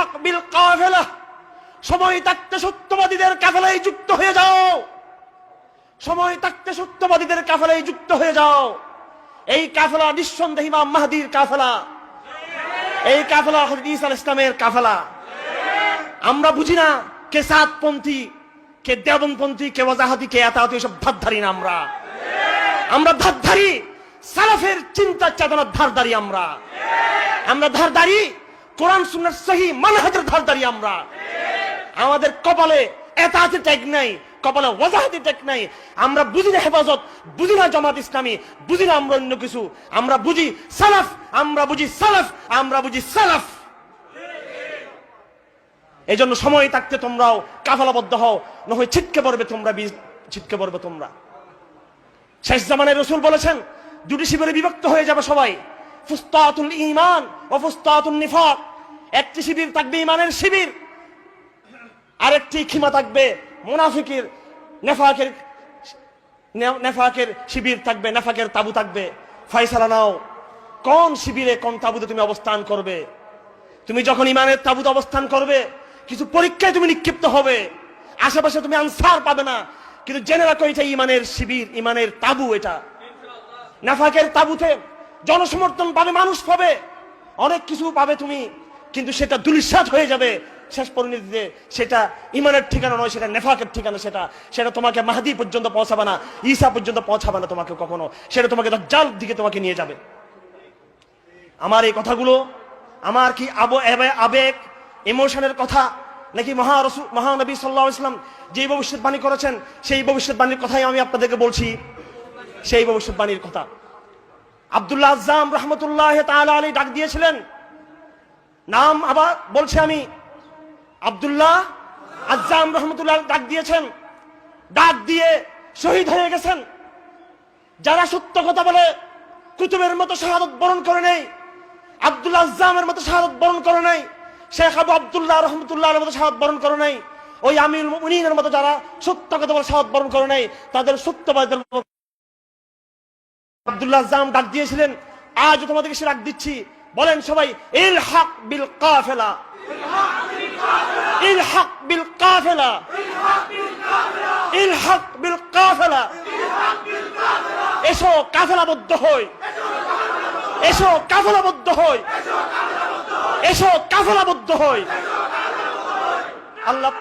হক বিল কাফেলা। সময় থাকতে সত্যবাদীদের যুক্ত হয়ে যাও। সময় থাকতে সত্যবাদীদের যুক্ত হয়ে যাও। এই কাফেলা নিঃসন্দেহ ইমাম মাহাদির কাফেলা। এই কাফেলা ইসলামের কাফেলা। আমরা বুঝি না কে সাতপন্থী, কে দেবনপন্থী কে ওয়াজাহাতি কে এতাহাতি এসব ধারধারি না আমরা। আমরা ধারধারি সালাফের চিন্তা চেতনার ধারধারি আমরা। আমরা ধারধারি কোরআন সুন্নার সহি মানহাজের ধারধারি আমরা। আমাদের কপালে ট্যাগ নাই, কপালে ওয়াজাহাতি ট্যাগ নাই। আমরা বুঝি না হেফাজত, বুঝি না জামাত ইসলামী, বুঝি না আমরা অন্য কিছু। আমরা বুঝি সালাফ, আমরা বুঝি সালাফ, আমরা বুঝি সালাফ। এই জন্য সময় থাকতে তোমরাও কাফালাবদ্ধ হও ছিটকে পড়বে তোমরা ছিটকে পড়বে তোমরা। শেষ জামানের রসুল বলেছেন, দুটি শিবিরে বিভক্ত হয়ে যাবে সবাই, ফুস্তাতুল ইমান ও ফুস্তাতুল নিফাক। একটি শিবির থাকবে ইমানের শিবির, আরেকটি খিমা থাকবে মুনাফিকের, নেফাকের নেফাকের শিবির থাকবে, নেফাকের তাবু থাকবে। ফয়সালা নাও, কোন শিবিরে কোন তাবুতে তুমি অবস্থান করবে? তুমি যখন ইমানের তাবুতে অবস্থান করবে, কিছু পরীক্ষায় তুমি নিক্ষিপ্ত হবে। আশেপাশে তুমি আনসার পাবে না। কিন্তু জেনে রাখো, এটা ইমানের শিবির, ইমানের তাবু এটা। নাফাকের তাবুতে জনসমর্থন পাবে, মানুষ পাবে। অনেক কিছু পাবে তুমি। কিন্তু সেটা দুলিশাত হয়ে যাবে। শেষ পরিণতিতে সেটা ইমানের ঠিকানা নয়, সেটা নেফাকের ঠিকানা সেটা। সেটা তোমাকে মাহাদি পর্যন্ত পৌঁছাবে না, ঈসা পর্যন্ত পৌঁছাবে না তোমাকে কখনো। সেটা তোমাকে জাল দিকে তোমাকে নিয়ে যাবে। আমার এই কথাগুলো, আমার কি আব আবেগ, ইমোশনের কথা, নাকি মহা রসু মহানবী সাল্লাহ ইসলাম যে ভবিষ্যৎবাণী করেছেন, সেই ভবিষ্যৎবাণীর কথাই আমি আপনাদেরকে বলছি। সেই ভবিষ্যৎবাণীর কথা। আব্দুল্লাহ আজাম রহমতুল্লাহ তাআলা আলী ডাক দিয়েছিলেন নাম আবার বলছি আমি। আব্দুল্লাহ আজাম রহমতুল্লাহ ডাক দিয়েছেন। ডাক দিয়ে শহীদ হয়ে গেছেন। যারা সত্য কথা বলে, কুতুবের মতো শাহাদত বরণ করে নেই আব্দুল্লাহ আজামের মতো শাহাদত বরণ করে নাই, শেখ আবু আব্দুল্লাহ রহমতুল্লাহ মতো শাহাদ বরণ করে নাই, ওই আমির মুনিনের মতো যারা সত্য কথা বলে শাহাদ বরণ করে নাই, তাদের সত্যবাদের আব্দুল্লাহ আজাম ডাক দিয়েছিলেন। আজ তোমাদেরকে সে ডাক দিচ্ছি। বলেন সবাই ইল হক বিল কাফেলা। ইল হক বিল কাফেলা। ইল হক বিল কাফেলা। এসো কাফেলাবদ্ধ হই। এসো কাফেলাবদ্ধ হই। এসো কাফেলাবদ্ধ হই। আল্লাহ